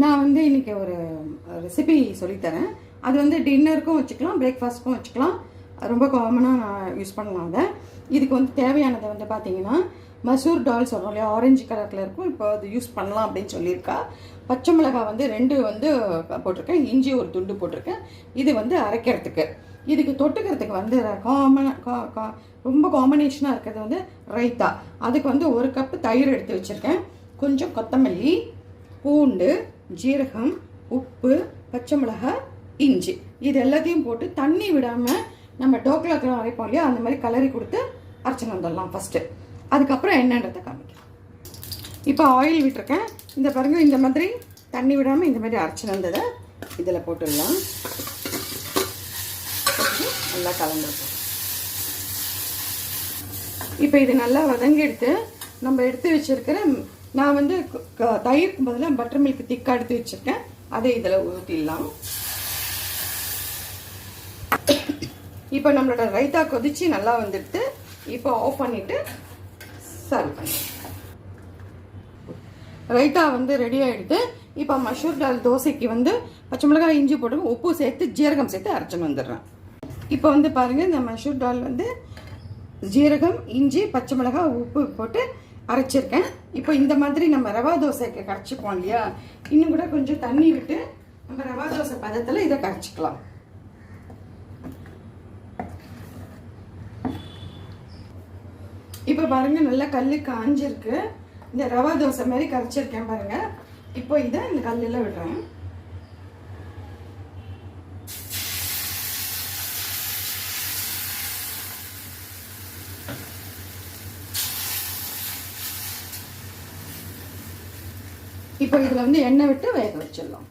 நான் வந்து இன்றைக்கி ஒரு ரெசிபி சொல்லித்தரேன். அது வந்து டின்னருக்கும் வச்சுக்கலாம் பிரேக்ஃபாஸ்ட்க்கும் வச்சுக்கலாம். ரொம்ப காமனாக நான் யூஸ் பண்ணலாம் அதை. இதுக்கு வந்து தேவையானது வந்து பார்த்தீங்கன்னா மசூர் டால் சொல்கிறோம் இல்லையா? ஆரஞ்சு கலரில் இருக்கும். இப்போ அது யூஸ் பண்ணலாம் அப்படின்னு சொல்லியிருக்கா. பச்சை மிளகாய் வந்து ரெண்டு வந்து போட்டிருக்கேன். இஞ்சி ஒரு துண்டு போட்டிருக்கேன். இது வந்து அரைக்கிறதுக்கு. இதுக்கு தொட்டுக்கிறதுக்கு வந்து காமன் ரொம்ப காம்பினேஷனாக இருக்கிறது வந்து ரைத்தா. அதுக்கு வந்து ஒரு கப்பு தயிர் எடுத்து வச்சுருக்கேன். கொஞ்சம் கொத்தமல்லி பூண்டு ஜீரகம் உப்பு பச்சை மிளகாய் இஞ்சி. இது எல்லாத்தையும் போட்டு தண்ணி விடாமல் நம்ம டோக்லாக்கெல்லாம் அரைப்போம் இல்லையா? அந்த மாதிரி கலரி கொடுத்து அரைச்சின்னு வந்துடலாம் ஃபஸ்ட்டு அதுக்கப்புறம் என்னன்றதை காமிக்கிறேன் இப்போ ஆயில் விட்டுருக்கேன். இந்த பாருங்க இந்த மாதிரி தண்ணி விடாமல் இந்த மாதிரி அரைச்சின்னு வந்ததை இதில் போட்டுடலாம். நல்லா கலந்துருக்கோம். இப்போ இது நல்லா வதங்கி எடுத்து நம்ம எடுத்து வச்சிருக்கிற நான் வந்து க- தயிருக்கு பதிலாக பட்டர் மில்க் திக்காக எடுத்து வச்சுருக்கேன். அதை இதில் ஊற்றிடலாம் இப்போ நம்மளோட ரைத்தா கொதிச்சு நல்லா வந்துடுது. இப்போ ஆஃப் பண்ணிட்டு சர்வ் பண்ணி ரைத்தா வந்து ரெடி ஆகிடுது இப்போ மஷூர் டால் தோசைக்கு வந்து பச்சை மிளகாய் இஞ்சி போட்டு உப்பு சேர்த்து ஜீரகம் சேர்த்து அரைச்சின்னு வந்துடுறேன். இப்போ வந்து பாருங்க இந்த மஷூர் டால் வந்து ஜீரகம் இஞ்சி பச்சை மிளகாய் உப்பு போட்டு அரைச்சிருக்கேன். இப்போ இந்த மாதிரி நம்ம ரவா தோசைக்கு கரைச்சிப்போம் இல்லையா? இன்னும் கூட கொஞ்சம் தண்ணி விட்டு நம்ம ரவா தோசை பதத்தில் இதை கரைச்சிக்கலாம். இப்போ பாருங்கள் நல்லா கல் காஞ்சிருக்கு. இந்த ரவா தோசை மாதிரி கரைச்சிருக்கேன் பாருங்க. இப்போ இதை இந்த கல்லில் விடுறேன். இப்போ இதில் வந்து எண்ணெய் விட்டு வேக வச்சிடலாம்.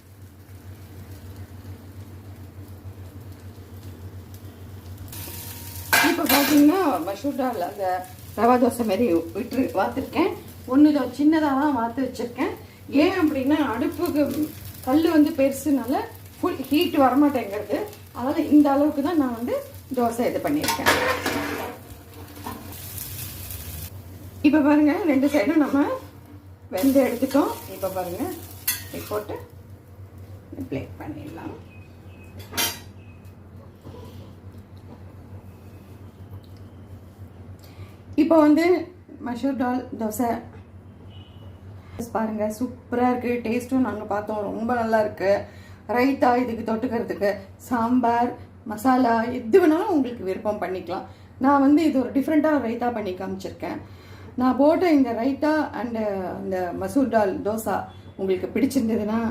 இப்போ பார்த்தீங்கன்னா மசூர் டால் அந்த ரவா தோசை மாதிரி விட்டு வாத்துருக்கேன். ஒன்று சின்னதாக தான் வாத்து வச்சுருக்கேன். ஏன் அப்படின்னா அடுப்புக்கு கல் வந்து பெருசுனால ஃபுல் ஹீட் வரமாட்டேங்கிறது. அதனால் இந்த அளவுக்கு தான் நான் வந்து தோசை இது பண்ணியிருக்கேன். இப்போ பாருங்க ரெண்டு சைடும் நம்ம வெந்த எடுத்துட்டோம். இப்போ பாருங்க இப்படி போட்டு பிளேட் பண்ணிடலாம். இப்போ வந்து மஷூர் டால் தோசை. பாருங்க சூப்பராக இருக்கு. டேஸ்ட்டும் நாங்கள் பார்த்தோம். ரொம்ப நல்லா இருக்கு. ரைத்தா இதுக்கு தொட்டுக்கிறதுக்கு. சாம்பார் மசாலா எது வேணாலும் உங்களுக்கு விருப்பம் பண்ணிக்கலாம். நான் வந்து இது ஒரு டிஃப்ரெண்ட்டாக ரைத்தா பண்ணி காமிச்சிருக்கேன். நான் போட்ட இந்த ரைத்தா அண்டு இந்த மசூர் டால் தோசா உங்களுக்கு பிடிச்சிருந்ததுன்னா